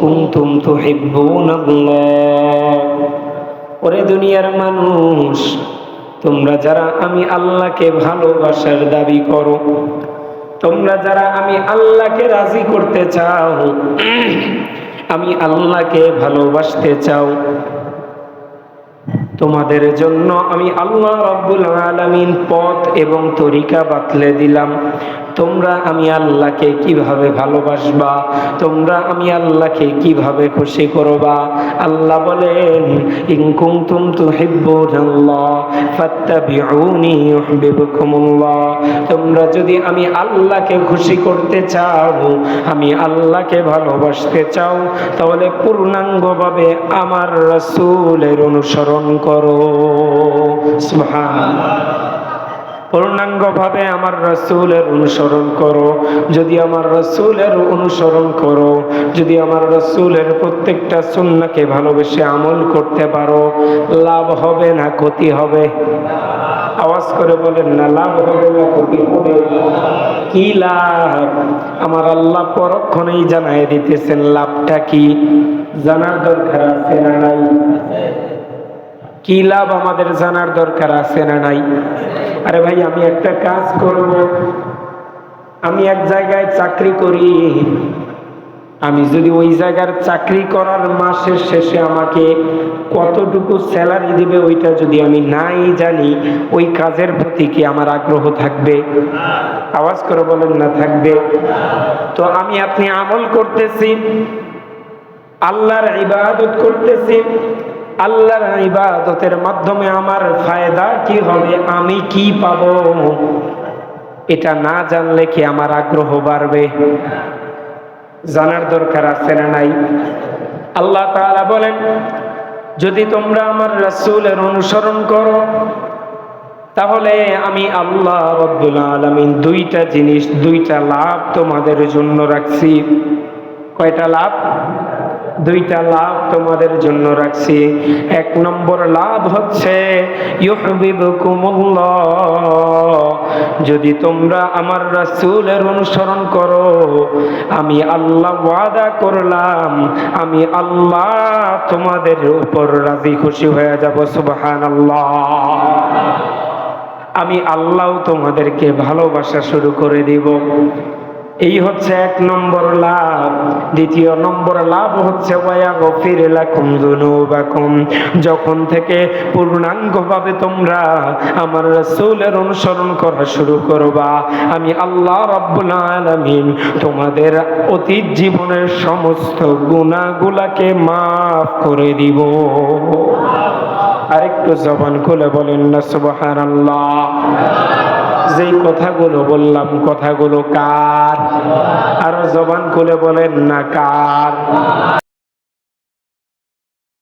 কুনতুম তুহিব্বুনাল্লাহ। ওরে দুনিয়ার মানুষ, তোমরা যারা আমি আল্লাহকে ভালোবাসার দাবি করো, তোমরা যারা আমি আল্লাহকে রাজি করতে চাও, আমি আল্লাহকে ভালোবাসতে চাও, তোমাদের জন্য আমি আল্লাহ রব্বুল আলামিন পথ এবং তরিকা বাতলে দিলাম। তোমরা আমি আল্লাহকে কীভাবে ভালোবাসবা? তোমরা আমি আল্লাহকে কীভাবে খুশি করবা? আল্লাহ বলেন, ইন কুনতুম তুহিব্বুনাল্লাহ ফাত্তাবিউনি তোমরা যদি আমি আল্লাহকে খুশি করতে চাও, আমি আল্লাহকে ভালোবাসতে চাও, তাহলে পূর্ণাঙ্গভাবে আমার রাসূলের অনুসরণ করো। সুবহানাল্লাহ। পূর্ণাঙ্গভাবে আমার রসুলের অনুসরণ করো। যদি আমার রসুলের অনুসরণ করো, যদি আমার রসুলের প্রত্যেকটা সুন্নাকে ভালোবেসে আমল করতে পারো, লাভ হবে না ক্ষতি হবে? আওয়াজ করে বলেন না, লাভ হবে না ক্ষতি হবে? কি লাভ? আমার আল্লাহ পরক্ষণেই জানাই দিতেছেন, লাভটা কি? জানার দরকার আছে না নাই? কি লাভ আমাদের জানার দরকার আছে না নাই? আরে ভাই, আমি একটা কাজ করব। আমি এক জায়গায় চাকরি করি। আমি যদি ওই জায়গার চাকরি করার মাসের শেষে আমাকে কতটুকু স্যালারি দিবে, ওইটা যদি আমি নাই জানি, ওই কাজের প্রতি কি আমার আগ্রহ থাকবে? আওয়াজ করে বলেন না, থাকবে। তো আমি আপনি আমল করতেছি, আল্লাহর ইবাদত করতেছি আল্লাহর ইবাদতের মাধ্যমে আমার ফায়দা কি হবে? আমি কি পাব? এটা না জানলে কি আমার আগ্রহ বাড়বে? জানার দরকার আছে না নাই? আল্লাহ তাআলা বলেন, যদি তোমরা আমার রাসূলের অনুসরণ করো, তাহলে আমি আল্লাহ রব্বুল আলামিন দুইটা জিনিস, দুইটা লাভ তোমাদের জন্য রাখছি। কয়টা লাভ? দুইটা লাভ তোমাদের জন্য রাখছি। এক নম্বর লাভ হচ্ছে যদি তোমরা আমার রাসূলের অনুসরণ করো, আমি আল্লাহ ওয়াদা করলাম, আমি আল্লাহ তোমাদের উপর রাজি খুশি হয়ে যাব, সুবহানাল্লাহ। আমি আল্লাহ তোমাদেরকে ভালোবাসা শুরু করে দিব। এই হচ্ছে এক নম্বর লাভ। দ্বিতীয় নম্বর লাভ হচ্ছে যখন থেকে পূর্ণাঙ্গভাবে তোমরা আমার রসুলের অনুসরণ করা শুরু করবা, আমি আল্লাহ রব্বুল আলামিন তোমাদের অতীত জীবনের সমস্ত গুণাগুলাকে মাফ করে দিব। আরেকটু জবান খুলে বলেন না, সুবহানাল্লাহ। যেই কথাগুলো বললাম কথাগুলো কার? আরও জবান খুলে বলেন না কার?